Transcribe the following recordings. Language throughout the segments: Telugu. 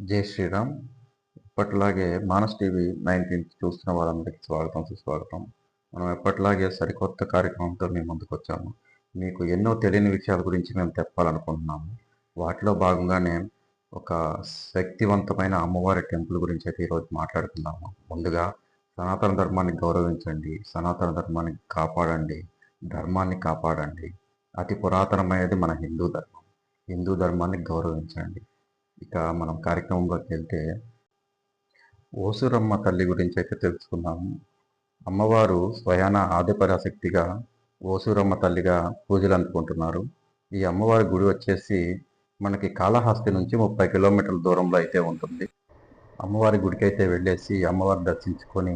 జై శ్రీరామ్. ఎప్పటిలాగే మానస్ టీవీ నైన్టీన్ చూస్తున్న వాళ్ళందరికీ స్వాగతం సుస్వాగతం. మనం ఎప్పటిలాగే సరికొత్త కార్యక్రమంతో మేము ముందుకు వచ్చాము. మీకు ఎన్నో తెలియని విషయాల గురించి మేము తెప్పాలనుకుంటున్నాము వాటిలో భాగంగానే ఒక శక్తివంతమైన అమ్మవారి టెంపుల్ గురించి అయితే ఈరోజు మాట్లాడుకుందాము. ముందుగా సనాతన ధర్మాన్ని గౌరవించండి సనాతన ధర్మాన్ని కాపాడండి ధర్మాన్ని కాపాడండి. అతి పురాతనమైనది మన హిందూ ధర్మం. హిందూ ధర్మాన్ని గౌరవించండి. ఇక మనం కార్యక్రమంలోకి వెళ్తే ఓసురమ్మ తల్లి గురించి అయితే తెలుసుకున్నాము అమ్మవారు స్వయాన ఆదిపరాశక్తిగా ఓసూరమ్మ తల్లిగా పూజలు అందుకుంటున్నారు. ఈ అమ్మవారి గుడి వచ్చేసి మనకి కాళహస్తి నుంచి ముప్పై కిలోమీటర్ల దూరంలో అయితే ఉంటుంది. అమ్మవారి గుడికి అయితే వెళ్ళేసి అమ్మవారి దర్శించుకొని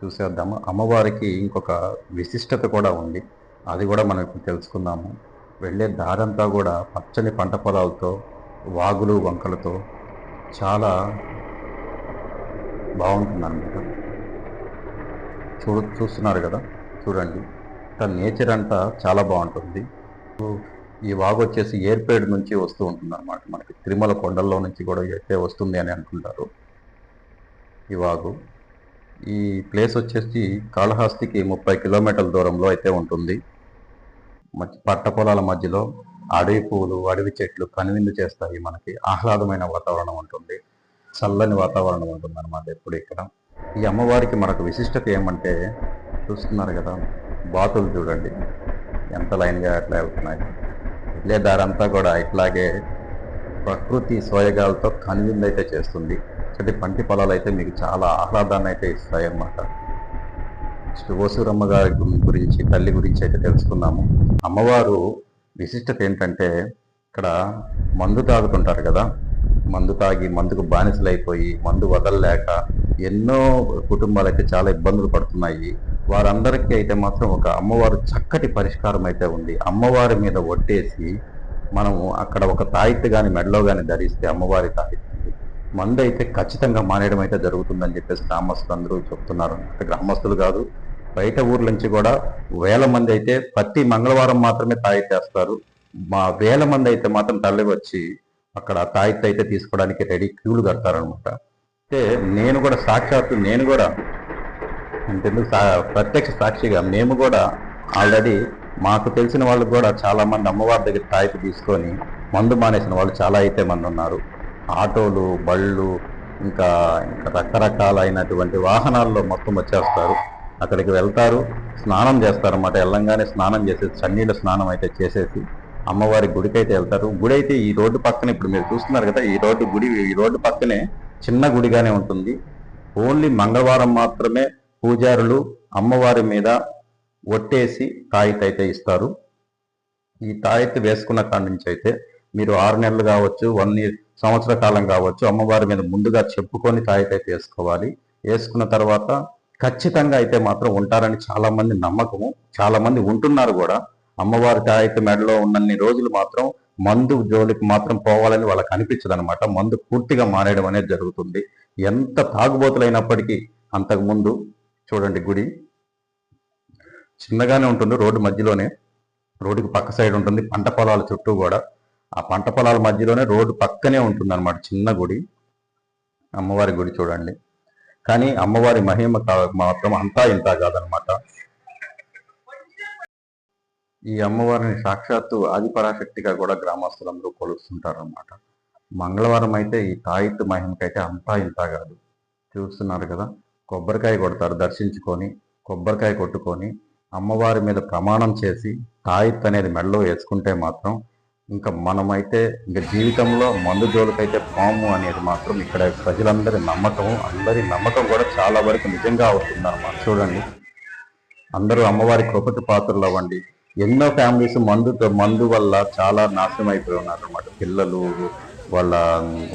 చూసేద్దాము. అమ్మవారికి ఇంకొక విశిష్టత కూడా ఉంది. అది కూడా మనం ఇప్పుడు తెలుసుకుందాము. వెళ్ళే దారంతా కూడా పచ్చని పంట పొలాలతో వాగులు వంకలతో చాలా బాగుంటుంది అనమాట చూస్తున్నారు కదా? చూడండి. తన నేచర్ అంతా చాలా బాగుంటుంది. ఈ వాగు వచ్చేసి ఏర్పేడు నుంచి వస్తూ ఉంటుంది అనమాట మనకి తిరుమల కొండల్లో నుంచి కూడా అయితే వస్తుంది అని అనుకుంటారు ఈ వాగు. ఈ ప్లేస్ వచ్చేసి కాళహస్తికి ముప్పై కిలోమీటర్ల దూరంలో అయితే ఉంటుంది. పట్ట పొలాల మధ్యలో అడవి పూలు అడవి చెట్లు కనువిందు చేస్తాయి మనకి. ఆహ్లాదమైన వాతావరణం ఉంటుంది. చల్లని వాతావరణం ఉంటుంది అనమాట ఎప్పుడు ఇక్కడ. ఈ అమ్మవారికి మనకు విశిష్టత ఏమంటే చూస్తున్నారు కదా బాతులు చూడండి. ఎంత లైన్గా అట్లా వెళ్తున్నాయి. ఇట్లే దారంతా కూడా ఇట్లాగే ప్రకృతి సోయగాలతో కనువిందు అయితే చేస్తుంది. అంటే పంటి పొలాలు అయితే మీకు చాలా ఆహ్లాదాన్ని అయితే ఇస్తాయి అన్నమాట ఓసూరమ్మ గారి గురించి తల్లి గురించి అయితే తెలుసుకుందాము. అమ్మవారు విశిష్టత ఏంటంటే ఇక్కడ మందు తాగుతుంటారు కదా. మందు తాగి మందుకు బానిసలైపోయి మందు వదలలేక ఎన్నో కుటుంబాలైతే చాలా ఇబ్బందులు పడుతున్నాయి. వారందరికీ అయితే మాత్రం ఒక అమ్మవారు చక్కటి పరిష్కారం అయితే ఉంది. అమ్మవారి మీద ఒట్టేసి మనము అక్కడ ఒక తాయిత్తు కానీ మెడలో కానీ ధరిస్తే అమ్మవారి తాయిత్తు మందు అయితే ఖచ్చితంగా మానేయడం అయితే జరుగుతుందని చెప్పేసి గ్రామస్తులు అందరూ చెప్తున్నారు గ్రామస్తులు కాదు బయట ఊర్ల నుంచి కూడా వేల మంది అయితే ప్రతి మంగళవారం మాత్రమే తాయితేస్తారు మా వేల మంది అయితే మాత్రం తల్లి వచ్చి అక్కడ తాయిత్ అయితే తీసుకోవడానికి రెడీ క్యూలు కడతారనమాట. అయితే నేను కూడా సాక్షాత్తు నేను కూడా సా ప్రత్యక్ష సాక్షిగా మేము కూడా ఆల్రెడీ మాకు తెలిసిన వాళ్ళు కూడా చాలా మంది అమ్మవారి దగ్గర తాయితు తీసుకొని మందు మానేసిన వాళ్ళు చాలా అయితే మంది ఉన్నారు. ఆటోలు బళ్ళు ఇంకా ఇంకా రకరకాలైనటువంటి వాహనాల్లో మొత్తం వచ్చేస్తారు. అక్కడికి వెళ్తారు స్నానం చేస్తారన్నమాట. వెళ్ళంగానే స్నానం చేసేసి చన్నీళ్ళ స్నానం అయితే చేసేసి అమ్మవారి గుడికి అయితే వెళ్తారు. గుడి అయితే ఈ రోడ్డు పక్కన ఇప్పుడు మీరు చూస్తున్నారు కదా ఈ రోడ్డు గుడి ఈ రోడ్డు పక్కనే చిన్న గుడిగానే ఉంటుంది. ఓన్లీ మంగళవారం మాత్రమే పూజారులు అమ్మవారి మీద ఒట్టేసి తాయిత్ అయితే ఇస్తారు. ఈ తాయిత్ వేసుకున్న కాడి నుంచి అయితే మీరు ఆరు నెలలు కావచ్చు వన్ ఇయర్ సంవత్సర కాలం కావచ్చు అమ్మవారి మీద ముందుగా చెప్పుకొని తాయిత్ అయితే వేసుకోవాలి. వేసుకున్న తర్వాత ఖచ్చితంగా అయితే మాత్రం ఉంటారని చాలా మంది నమ్మకము. చాలా మంది ఉంటున్నారు కూడా. అమ్మవారి తాయిత మెడలో ఉన్నన్ని రోజులు మాత్రం మందు జోలికి మాత్రం పోవాలని వాళ్ళకి అనిపించదు అనమాట మందు పూర్తిగా మానేయడం అనేది జరుగుతుంది. ఎంత తాగుబోతులైనప్పటికీ అంతకు ముందు చూడండి గుడి. చిన్నగానే ఉంటుంది రోడ్డు మధ్యలోనే. రోడ్డుకి పక్క సైడ్ ఉంటుంది. పంట పొలాల చుట్టూ కూడా. ఆ పంట పొలాల మధ్యలోనే రోడ్డు పక్కనే ఉంటుంది అనమాట చిన్న గుడి. అమ్మవారి గుడి చూడండి. కానీ అమ్మవారి మహిమ మాత్రం అంతా ఇంత కాదనమాట. ఈ అమ్మవారిని సాక్షాత్తు ఆదిపరాశక్తిగా కూడా గ్రామస్తులందరూ కొలుస్తుంటారనమాట. మంగళవారం అయితే ఈ తాయిత్తు మహిమకైతే అంతా ఇంత కాదు. చూస్తున్నారు కదా కొబ్బరికాయ కొడతారు దర్శించుకొని కొబ్బరికాయ కొట్టుకొని అమ్మవారి మీద ప్రమాణం చేసి తాయిత్ అనేది మెడలో వేసుకుంటే మాత్రం ఇంకా మనమైతే ఇంకా జీవితంలో మందు జోలికైతే పాము అనేది మాత్రం ఇక్కడ ప్రజలందరి నమ్మకం అందరి నమ్మకం కూడా చాలా వరకు నిజంగా అవుతుంది అన్నమాట చూడండి. అందరూ అమ్మవారి కృపటి పాత్రలు అవ్వండి. ఎన్నో ఫ్యామిలీస్ మందుతో మందు వల్ల చాలా నాశనం అయిపోయి ఉన్నారు అనమాట పిల్లలు వాళ్ళ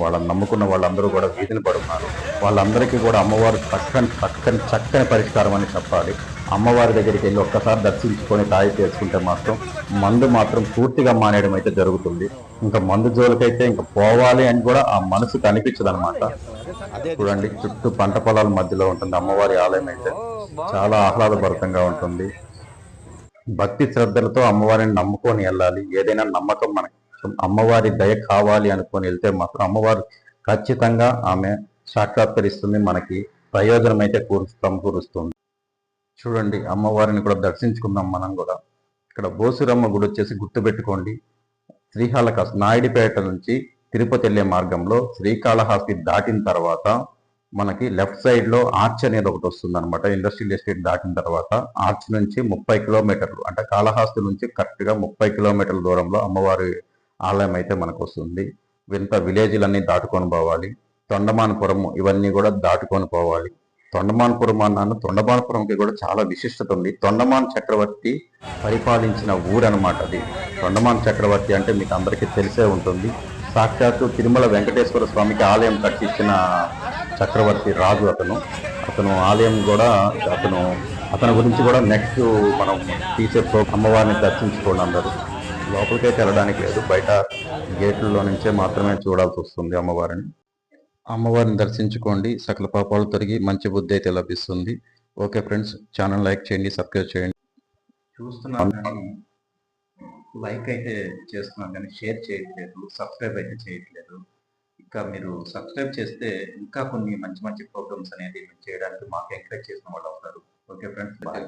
వాళ్ళని నమ్ముకున్న వాళ్ళందరూ కూడా వీధిని పడుతున్నారు. వాళ్ళందరికీ కూడా అమ్మవారు చక్కని చక్కని చక్కని పరిష్కారం అని చెప్పాలి. అమ్మవారి దగ్గరికి వెళ్ళి ఒక్కసారి దర్శించుకొని తాయి చేసుకుంటే మాత్రం మందు మాత్రం పూర్తిగా మానేయడం అయితే జరుగుతుంది. ఇంకా మందు జోలికైతే ఇంకా పోవాలి అని కూడా ఆ మనసు కనిపించదు అనమాట చూడండి చుట్టూ పంట పొలాల మధ్యలో ఉంటుంది అమ్మవారి ఆలయం అయితే. చాలా ఆహ్లాదభరితంగా ఉంటుంది. భక్తి శ్రద్ధలతో అమ్మవారిని నమ్ముకొని వెళ్ళాలి. ఏదైనా నమ్మకం మనకి అమ్మవారి దయ కావాలి అనుకొని వెళ్తే మాత్రం అమ్మవారు ఖచ్చితంగా ఆమె సాక్షాత్కరిస్తుంది. మనకి ప్రయోజనం అయితే కూరు సమకూరుస్తుంది. చూడండి అమ్మవారిని కూడా దర్శించుకుందాం మనం కూడా. ఇక్కడ బోసురమ్మ గుడి వచ్చేసి గుర్తుపెట్టుకోండి. శ్రీకాళహస్తి నాయుడిపేట నుంచి తిరుపతి వెళ్ళే మార్గంలో శ్రీకాళహస్తి దాటిన తర్వాత మనకి లెఫ్ట్ సైడ్లో ఆర్చ్ అనేది ఒకటి వస్తుంది అనమాట ఇండస్ట్రియల్ ఎస్టేట్ దాటిన తర్వాత ఆర్చ్ నుంచి ముప్పై కిలోమీటర్లు అంటే కాళహస్తి నుంచి కరెక్ట్గా ముప్పై కిలోమీటర్ల దూరంలో అమ్మవారి ఆలయం అయితే మనకు వస్తుంది. వింత విలేజ్లన్నీ దాటుకొని పోవాలి. తొండమానపురం ఇవన్నీ కూడా దాటుకొని పోవాలి. తొండమాన్పురం అన్నాను. తొండమానపురంకి కూడా చాలా విశిష్టత ఉంది. తొండమాన్ చక్రవర్తి పరిపాలించిన ఊరు అనమాట అది. తొండమాన్ చక్రవర్తి అంటే మీకు అందరికీ తెలిసే ఉంటుంది. సాక్షాత్తు తిరుమల వెంకటేశ్వర స్వామికి ఆలయం కట్టించిన చక్రవర్తి రాజు అతను. అతను ఆలయం కూడా అతను అతని గురించి కూడా నెక్స్ట్ మనం తీసే ప్రో అమ్మవారిని దర్శించుకోండి అందరూ. లోపలికైతే వెళ్ళడానికి లేదు. బయట గేట్లలో నుంచే మాత్రమే చూడాల్సి వస్తుంది అమ్మవారిని. అమ్మవారిని దర్శించుకోండి. సకల పాపాలు తొలగి మంచి బుద్ధి అయితే లభిస్తుంది. ఓకే ఫ్రెండ్స్ ఛానల్ లైక్ చేయండి సబ్స్క్రైబ్ చేయండి. చూస్తున్నాను కానీ లైక్ అయితే చేస్తున్నాను కానీ షేర్ చేయట్లేదు సబ్స్క్రైబ్ అయితే చేయట్లేదు. ఇంకా మీరు సబ్స్క్రైబ్ చేస్తే ఇంకా కొన్ని మంచి మంచి ప్రోగ్రామ్స్ అనేది చేయడానికి మాకు ఎంకరేజ్ చేసిన వాళ్ళు అవుతారు. Okay friends